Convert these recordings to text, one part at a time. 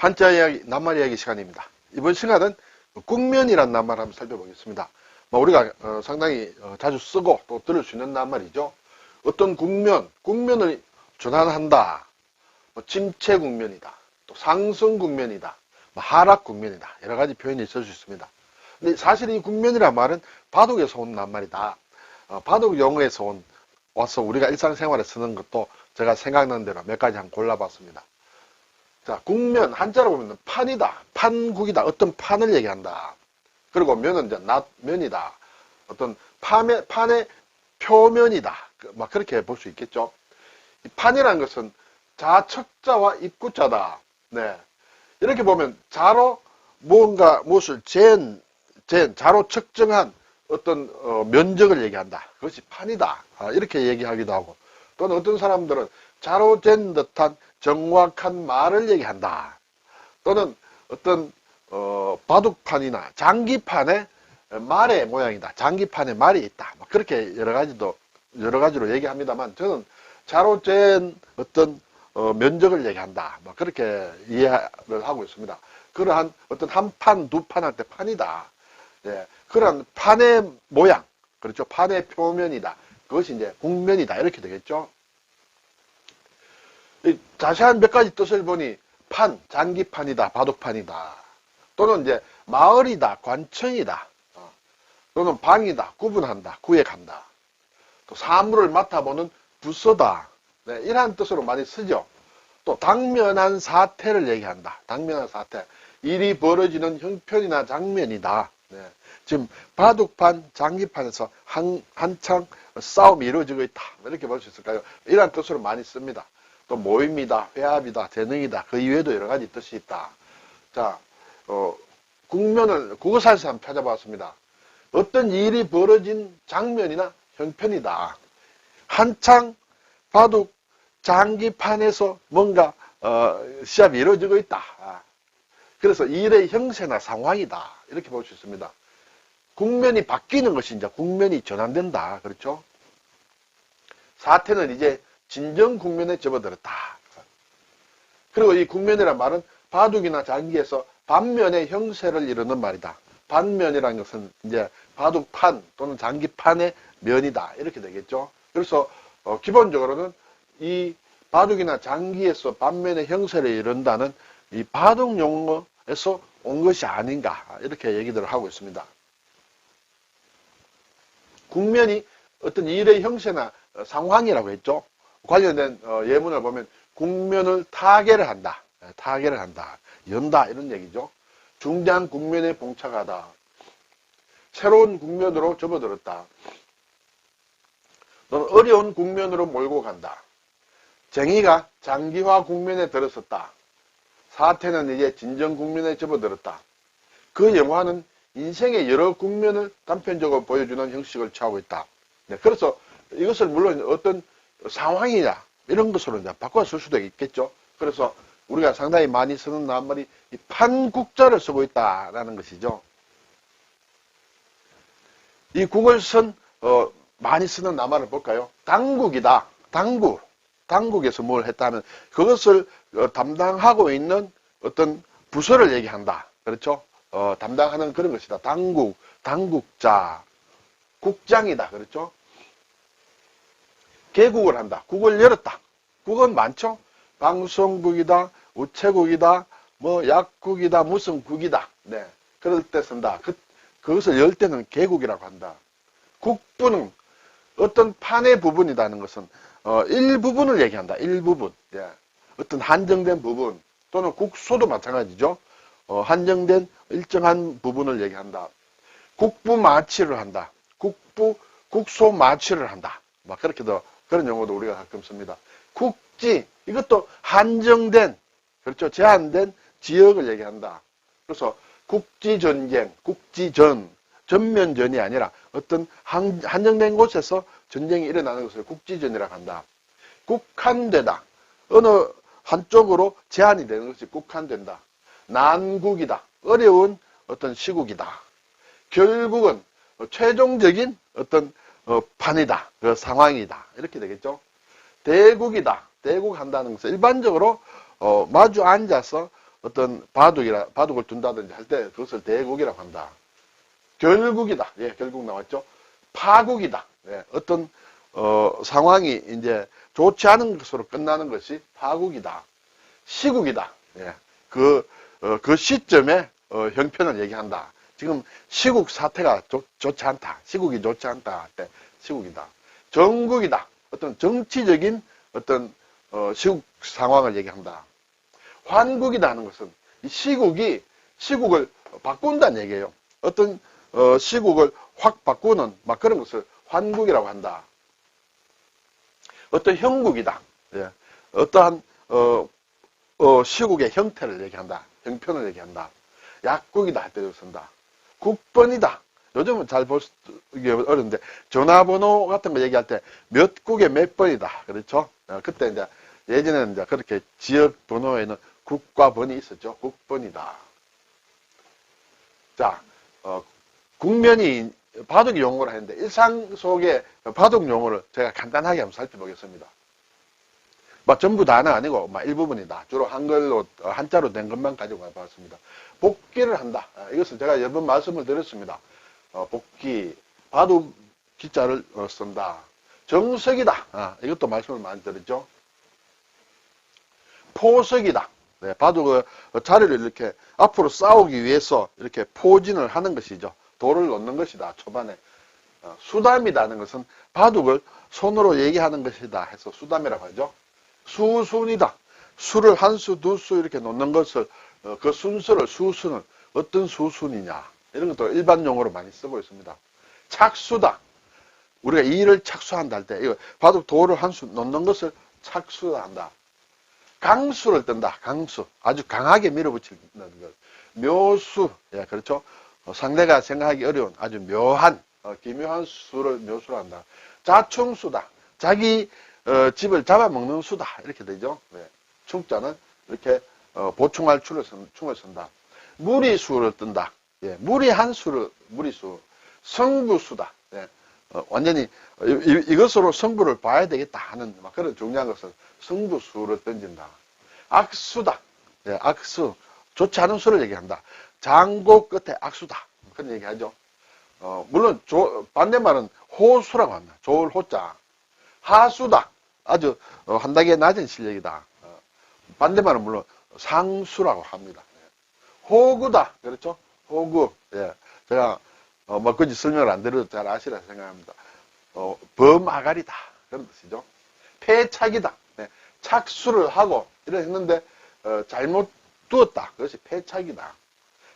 한자 이야기, 낱말 이야기 시간입니다. 이번 시간은 국면이라는 낱말 한번 살펴보겠습니다. 뭐 우리가 어, 상당히 어, 자주 쓰고 또 들을 수 있는 낱말이죠. 어떤 국면, 국면을 전환한다. 뭐 침체 국면이다. 또 상승 국면이다. 뭐 하락 국면이다. 여러 가지 표현이 있을 수 있습니다. 근데 사실 이 국면이란 말은 바둑에서 온 낱말이다. 어, 바둑 용어에서 온 와서 우리가 일상생활에 쓰는 것도 제가 생각난 대로 몇 가지 한번 골라봤습니다. 자, 국면, 한자로 보면 판이다. 판국이다. 어떤 판을 얘기한다. 그리고 면은 이제 낫면이다. 어떤 판의, 판의 표면이다. 그, 막 그렇게 볼 수 있겠죠. 이 판이라는 것은 자척자와 입구자다. 네. 이렇게 보면 자로 무언가 무엇을 잰, 잰, 자로 측정한 어떤 어, 면적을 얘기한다. 그것이 판이다. 아, 이렇게 얘기하기도 하고 또는 어떤 사람들은 자로 잰 듯한 정확한 말을 얘기한다. 또는 어떤 어, 바둑판이나 장기판의 말의 모양이다. 장기판에 말이 있다. 뭐 그렇게 여러 가지도 여러 가지로 얘기합니다만 저는 자로 잰 어떤 어, 면적을 얘기한다. 뭐 그렇게 이해를 하고 있습니다. 그러한 어떤 한 판, 두 판 할 때 판이다. 예, 그런 판의 모양, 그렇죠. 판의 표면이다. 그것이 이제 국면이다. 이렇게 되겠죠. 이 자세한 몇 가지 뜻을 보니 판, 장기판이다, 바둑판이다. 또는 이제 마을이다, 관청이다. 어, 또는 방이다, 구분한다, 구획한다. 또 사물을 맡아보는 부서다. 네, 이러한 뜻으로 많이 쓰죠. 또 당면한 사태를 얘기한다. 당면한 사태. 일이 벌어지는 형편이나 장면이다. 네. 지금 바둑판, 장기판에서 한, 한창 싸움이 이루어지고 있다. 이렇게 볼 수 있을까요? 이러한 뜻으로 많이 씁니다. 또 모임이다, 회합이다, 재능이다. 그 이외에도 여러 가지 뜻이 있다. 자, 어, 국면을 국어사에서 한번 찾아봤습니다. 어떤 일이 벌어진 장면이나 형편이다. 한창 바둑 장기판에서 뭔가 어, 시합이 이루어지고 있다. 아, 그래서 일의 형세나 상황이다. 이렇게 볼 수 있습니다. 국면이 바뀌는 것이 이제 국면이 전환된다. 그렇죠? 사태는 이제 진정 국면에 접어들었다. 그리고 이 국면이란 말은 바둑이나 장기에서 반면의 형세를 이루는 말이다. 반면이라는 것은 이제 바둑판 또는 장기판의 면이다. 이렇게 되겠죠. 그래서 어, 기본적으로는 이 바둑이나 장기에서 반면의 형세를 이룬다는 이 바둑 용어에서 온 것이 아닌가 이렇게 얘기들을 하고 있습니다. 국면이 어떤 일의 형세나 상황이라고 했죠. 관련된 어, 예문을 보면 국면을 타개를 한다. 예, 타개를 한다. 연다 이런 얘기죠. 중대한 국면에 봉착하다. 새로운 국면으로 접어들었다. 또는 어려운 국면으로 몰고 간다. 쟁의가 장기화 국면에 들어섰다. 사태는 이제 진정 국면에 접어들었다. 그 영화는 인생의 여러 국면을 단편적으로 보여주는 형식을 취하고 있다. 네, 그래서 이것을 물론 어떤 상황이냐 이런 것으로 이제 바꿔 쓸 수도 있겠죠. 그래서 우리가 상당히 많이 쓰는 낱말이 이 판국자를 쓰고 있다라는 것이죠. 이 국을 쓴 어, 많이 쓰는 낱말을 볼까요? 당국이다. 당국. 당국에서 뭘 했다면 그것을 어, 담당하고 있는 어떤 부서를 얘기한다. 그렇죠? 어, 담당하는 그런 것이다. 당국, 당국자, 국장이다. 그렇죠? 개국을 한다. 국을 열었다. 국은 많죠? 방송국이다, 우체국이다, 뭐 약국이다, 무슨 국이다. 네. 그럴 때 쓴다. 그, 그것을 열 때는 개국이라고 한다. 국부는 어떤 판의 부분이라는 것은 어, 일부분을 얘기한다. 일부분. 예. 어떤 한정된 부분 또는 국소도 마찬가지죠. 어, 한정된 일정한 부분을 얘기한다. 국부 마취를 한다. 국부 국소 마취를 한다. 막 그렇게도 그런 용어도 우리가 가끔 씁니다. 국지 이것도 한정된 그렇죠 제한된 지역을 얘기한다. 그래서 국지 전쟁, 국지 전 전면전이 아니라 어떤 한, 한정된 곳에서 전쟁이 일어나는 것을 국지전이라고 한다. 국한되다. 어느 한쪽으로 제한이 되는 것이 국한된다. 난국이다. 어려운 어떤 시국이다. 결국은 최종적인 어떤 어, 판이다. 그 상황이다. 이렇게 되겠죠. 대국이다. 대국 한다는 것은 일반적으로 어, 마주 앉아서 어떤 바둑이라, 바둑을 둔다든지 할 때 그것을 대국이라고 한다. 결국이다. 예, 결국 나왔죠. 파국이다. 예, 어떤, 어, 상황이 이제 좋지 않은 것으로 끝나는 것이 파국이다. 시국이다. 예, 그, 어, 그 시점에, 어, 형편을 얘기한다. 지금 시국 사태가 좋, 좋지 않다. 시국이 좋지 않다. 할때 시국이다. 정국이다. 어떤 정치적인 어떤, 어, 시국 상황을 얘기한다. 환국이다 하는 것은 이 시국이 시국을 바꾼다는 얘기예요. 어떤 어, 시국을 확 바꾸는 막 그런 것을 환국이라고 한다. 어떤 형국이다. 예. 어떠한 어, 어, 시국의 형태를 얘기한다. 형편을 얘기한다. 약국이다 할 때도 쓴다. 국번이다. 요즘은 잘 볼 수, 이게 어려운데, 전화번호 같은 거 얘기할 때 몇 국에 몇 번이다. 그렇죠? 어, 그때 이제, 예전에는 이제 그렇게 지역 번호에는 국과 번이 있었죠. 국번이다. 자, 어, 국면이 바둑 용어를 했는데, 일상 속의 바둑 용어를 제가 간단하게 한번 살펴보겠습니다. 막 전부 다는 아니고, 막 일부분이다. 주로 한글로, 어, 한자로 된 것만 가지고 와봤습니다. 복귀를 한다. 아, 이것을 제가 여러 번 말씀을 드렸습니다. 어, 복귀, 바둑 기자를 어, 쓴다. 정석이다. 아, 이것도 말씀을 많이 드렸죠. 포석이다. 네, 바둑의 자리를 이렇게 앞으로 싸우기 위해서 이렇게 포진을 하는 것이죠. 돌을 놓는 것이다. 초반에. 어, 수담이라는 것은 바둑을 손으로 얘기하는 것이다 해서 수담이라고 하죠. 수순이다. 수를 한 수, 두 수 이렇게 놓는 것을 어, 그 순서를 수순을 어떤 수순이냐 이런 것도 일반 용어로 많이 쓰고 있습니다. 착수다. 우리가 일을 착수한다 할 때 이거 바둑 돌을 한수 놓는 것을 착수한다. 강수를 뜬다. 강수. 아주 강하게 밀어붙이는 것. 묘수. 예, 그렇죠. 어, 상대가 생각하기 어려운 아주 묘한, 어, 기묘한 수를 묘수를 한다. 자충수다. 자기 어, 집을 잡아먹는 수다. 이렇게 되죠. 네. 충자는 이렇게 어, 보충할 충을, 쓴, 충을 쓴다. 무리수를 뜬다. 예, 무리한 수를, 무리수. 성부수다. 예, 어, 완전히 이, 이, 것으로 성부를 봐야 되겠다 하는 막 그런 중요한 것을 성부수를 던진다. 악수다. 예, 악수. 좋지 않은 수를 얘기한다. 장고 끝에 악수다. 그런 얘기하죠. 어, 물론 조, 반대말은 호수라고 합니다. 좋을 호자. 하수다. 아주 어, 한 단계 낮은 실력이다. 어, 반대말은 물론 상수라고 합니다. 예. 호구다. 그렇죠? 호구. 예. 제가 어, 뭐 굳이 설명을 안 드려도 잘 아시라 생각합니다. 어, 범아가리다. 그런 뜻이죠. 폐착이다. 네. 착수를 하고 이래 했는데 어, 잘못 두었다. 그것이 폐착이다.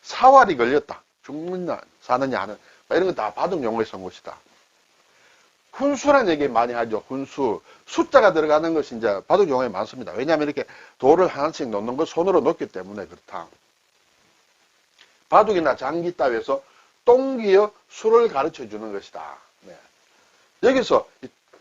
사활이 걸렸다. 죽느냐 사느냐 하는 이런 건 다 바둑 용어에 쓴 것이다. 훈수란 얘기 많이 하죠. 훈수. 숫자가 들어가는 것이 이제 바둑 용어에 많습니다. 왜냐하면 이렇게 돌을 하나씩 놓는 걸 손으로 놓기 때문에 그렇다. 바둑이나 장기 따위에서 똥기어 수를 가르쳐 주는 것이다. 네. 여기서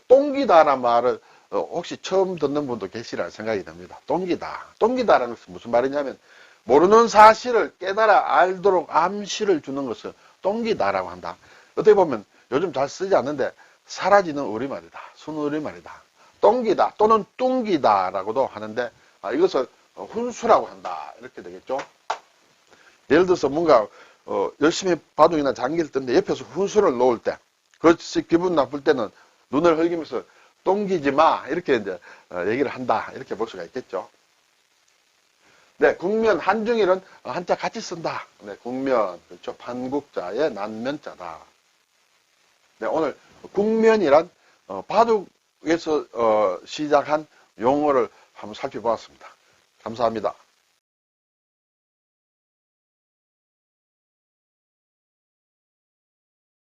똥기다라는 말을 어, 혹시 처음 듣는 분도 계시라 생각이 듭니다. 똥기다. 똥기다라는 것은 무슨 말이냐면 모르는 사실을 깨달아 알도록 암시를 주는 것을 똥기다라고 한다. 어떻게 보면 요즘 잘 쓰지 않는데 사라지는 우리말이다. 순우리말이다. 똥기다 또는 뚱기다 라고도 하는데 아, 이것을 훈수라고 한다. 이렇게 되겠죠. 예를 들어서 뭔가 어, 열심히 바둑이나 장기를 뜨는데 옆에서 훈수를 놓을 때 그렇지 기분 나쁠 때는 눈을 흘기면서 똥기지 마 이렇게 이제 어, 얘기를 한다 이렇게 볼 수가 있겠죠. 네, 국면 한중일은 한자 같이 쓴다. 네, 국면 그렇죠. 판국자의 난면자다. 네, 오늘 국면이란 어, 바둑에서 어, 시작한 용어를 한번 살펴보았습니다. 감사합니다.